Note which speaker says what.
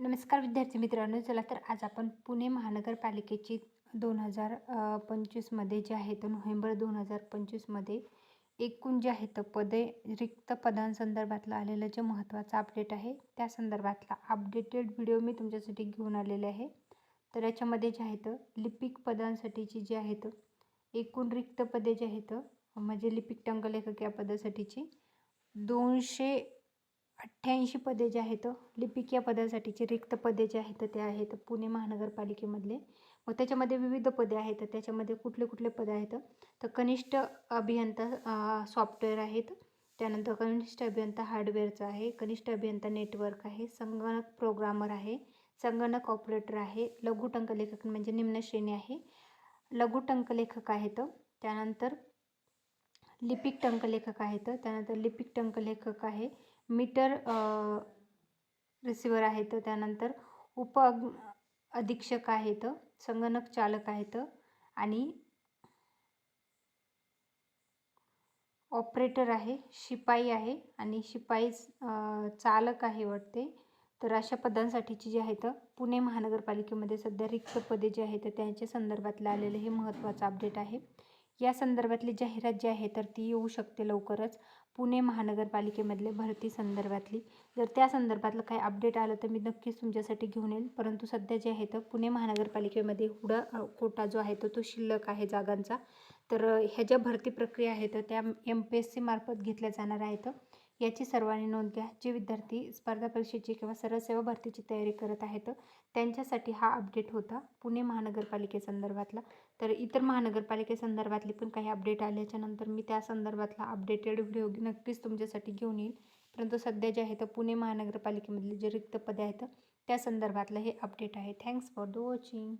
Speaker 1: नमस्कार विद्यार्थी मित्रांनो चला तर आज आपण पुणे महानगरपालिकेची दोन हजार पंचवीसमध्ये जे आहे तर नोव्हेंबर दोन हजार पंचवीसमध्ये एकूण जे आहेत पदे रिक्त पदांसंदर्भातलं आलेलं जे महत्त्वाचं अपडेट आहे त्या संदर्भातला अपडेटेड व्हिडिओ मी तुमच्यासाठी घेऊन आलेले आहे. तर याच्यामध्ये जे आहेत लिपिक पदांसाठीची जी आहेत एकूण रिक्त पदे जे आहेत म्हणजे लिपिक टंकलेखक या पदासाठीची दोनशे अठ्ठ्याऐंशी पदे जे आहेत लिपिक या पदासाठीचे रिक्त पदे जे आहेत ते आहेत पुणे महानगरपालिकेमधले. व त्याच्यामध्ये विविध पदे आहेत त्याच्यामध्ये कुठले कुठले पदे आहेत? तर कनिष्ठ अभियंता सॉफ्टवेअर आहेत. त्यानंतर कनिष्ठ अभियंता हार्डवेअरचं आहे कनिष्ठ अभियंता नेटवर्क आहे संगणक प्रोग्रामर आहे संगणक ऑपरेटर आहे लघु टंकलेखक म्हणजे निम्न श्रेणी आहे. लघु टंकलेखक आहेत. त्यानंतर लिपिक टंकलेखक आहेत. त्यानंतर लिपिक टंकलेखक आहे. मीटर रिसिवर आहेत त्यानंतर उप अधीक्षक आहेत संगणक चालक आहेत आणि ऑपरेटर आहे शिपाई आहे आणि शिपाई चालक आहे वाटते. तर अशा पदांसाठीची जी आहेत पुणे महानगरपालिकेमध्ये सध्या रिक्त पदे जी आहेत त्यांच्या संदर्भातलं आलेलं हे महत्त्वाचं अपडेट आहे. या संदर्भातली जाहिरात जी आहे तर ती येऊ शकते लवकरच. पुणे महानगरपालिकेमधले भरती संदर्भातली. जर त्या संदर्भातलं काही अपडेट आलं तर मी नक्कीच तुमच्यासाठी घेऊन येईल. परंतु सध्या जे आहे तर पुणे महानगरपालिकेमध्ये हुडा कोटा जो आहे तो तो शिल्लक आहे जागांचा. तर ह्या ज्या भरती प्रक्रिया आहेत त्या एम पी एस सीमार्फत घेतल्या जाणार आहेत. याची सर्वांनी नोंद घ्या. जे विद्यार्थी स्पर्धा परीक्षेची किंवा सरळ सेवा भरतीची तयारी करत आहेत त्यांच्यासाठी हा अपडेट होता पुणे महानगरपालिकेसंदर्भातला तर इतर महानगरपालिकेसंदर्भातली पण काही अपडेट आल्याच्यानंतर मी त्या संदर्भातला अपडेटेड व्हिडिओ नक्कीच तुमच्यासाठी घेऊन येईल. परंतु सध्या जे आहे तर पुणे महानगरपालिकेमधले जे रिक्त पदे आहेत त्या संदर्भातलं हे अपडेट आहे. Thanks for the watching